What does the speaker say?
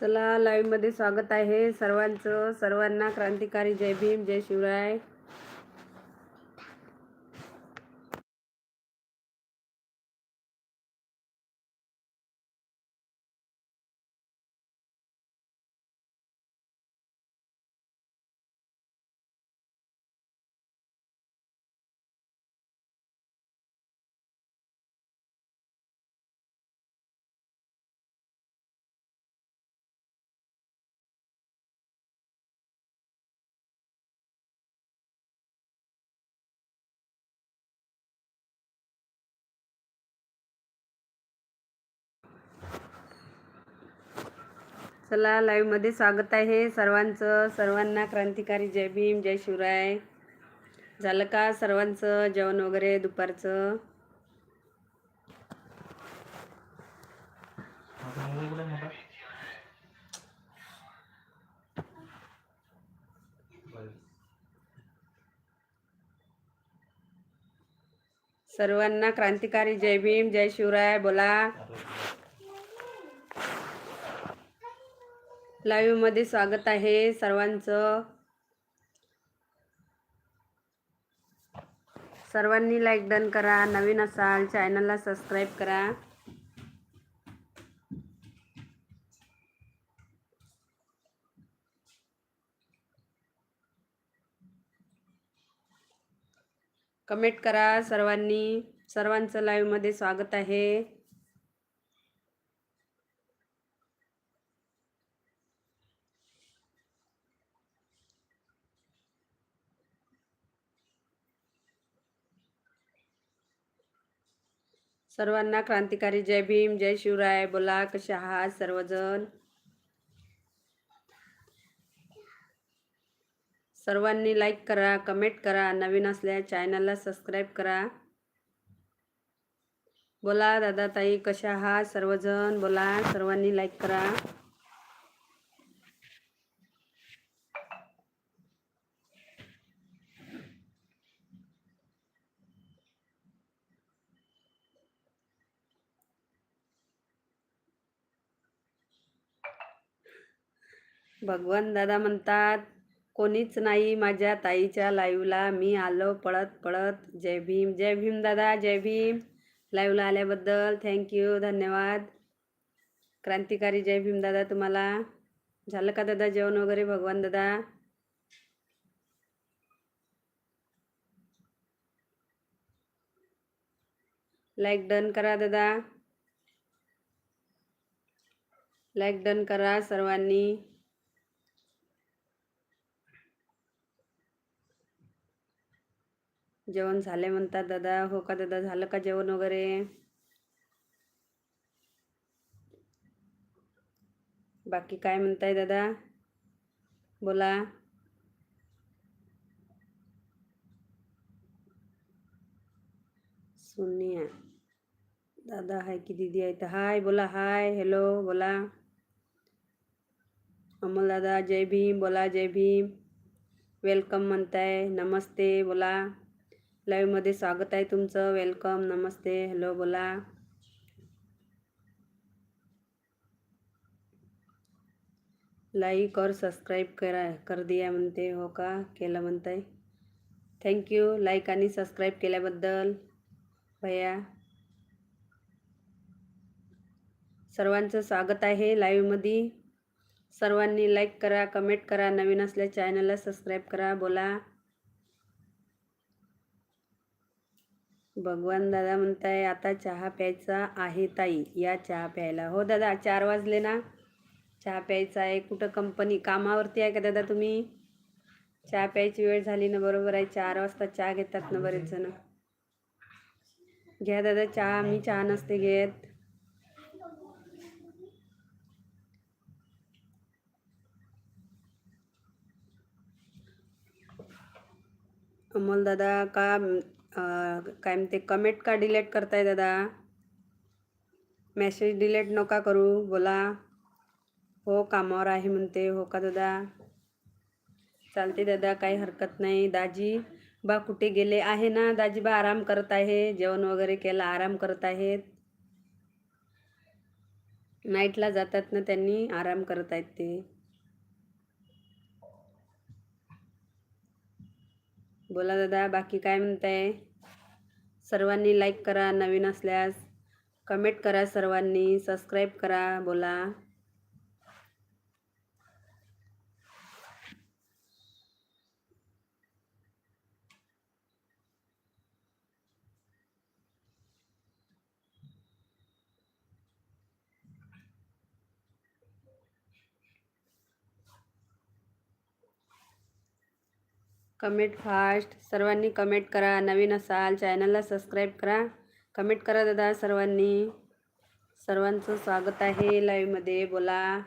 चला लाईव्हमध्ये स्वागत आहे सर्वांचं. सर्वांना क्रांतिकारी जय भीम जय शिवराय. चला लाईव्हमध्ये स्वागत आहे सर्वांचं. सर्वांना क्रांतिकारी जय भीम जय शिवराय. झालं का सर्वांचं जेवण वगैरे दुपारचं? सर्वांना क्रांतिकारी जय भीम जय शिवराय बोला. लाईव्हमध्ये स्वागत आहे सर्वांचं. सर्वांनी लाईक डन करा नवीन असाल चॅनलला सबस्क्राईब करा. कमेंट करा सर्वांनी. सर्वांचं लाईव्हमध्ये स्वागत आहे. सर्वांना क्रांतिकारी. जय भीम जय शिवराय. बोला कसे आहात सर्वजण? सर्वांनी लाईक करा कमेंट करा. नवीन असल्या चॅनलला सबस्क्राईब करा. बोला दादा ताई कशा आहात सर्वजण? बोला सर्वांनी लाईक करा. भगवान दादा म्हणतात कोणीच नाही माझ्या ताईच्या लाईव्हला. मी आलो पळत पळत. जय भीम जय भीम दादा जय भीम. लाईव्हला आल्याबद्दल थँक्यू धन्यवाद. क्रांतिकारी जय भीम दादा तुम्हाला. झालं का दादा जेवण वगैरे भगवान दादा? लाईक डन करा दादा. लाईक डन करा सर्वांनी. जेवण झाले म्हणतात दादा हो का दादा झालं का जेवण वगैरे? बाकी काय म्हणताय दादा? बोला. सोनिया. दादा हाय की दीदी आहे तर हाय बोला हाय हॅलो बोला. अमोल दादा जय भीम बोला जय भीम. वेलकम म्हणताय नमस्ते बोला. लाईव्हमध्ये स्वागत आहे तुमचं. वेलकम नमस्ते हॅलो बोला. लाईक और सबस्क्राईब करा कर दिया म्हणते हो का? केलं म्हणताय. थँक्यू लाईक आणि सबस्क्राईब केल्याबद्दल. भैया. सर्वांचं स्वागत आहे लाईव्हमध्ये. सर्वांनी लाईक करा कमेंट करा. नवीन असल्या चॅनलला सबस्क्राईब करा बोला. भगवान दादा म्हणताय आता चहा प्यायचा आहे ताई. या चहा प्यायला. हो दादा चार वाजले ना? चहा प्यायचा आहे. कुठं कंपनी कामावरती आहे का दादा तुम्ही? चहा प्यायची वेळ झाली ना बरोबर आहे. चार वाजता चहा घेतात ना बरेच जण. घ्या दादा चहा. मी चहा नसते घेत. अमोल दादा का काय म्हणते कमेंट का डिलीट करताय दादा? मेसेज डिलीट नका करू बोला. हो कामावर आहे म्हणते. हो का दादा? चालते दादा काही हरकत नाही. दाजी बा कुठे गेले आहे ना? दाजी बा आराम करत आहे. जेवण वगैरे केलं आराम करत आहेत. नाईटला जातात ना त्यांनी? आराम करत आहेत ते. बोला दादा बाकी काय म्हणताय? सर्वांनी लाईक करा नवीन असल्यास कमेंट करा सर्वांनी सबस्क्राईब करा बोला. Comment fast. सर्वांनी कमेंट करा. नवीन असाल चॅनलला सबस्क्राईब करा. कमेंट करा दादा सर्वांनी. सर्वांचं स्वागत आहे लाईव्हमध्ये बोला.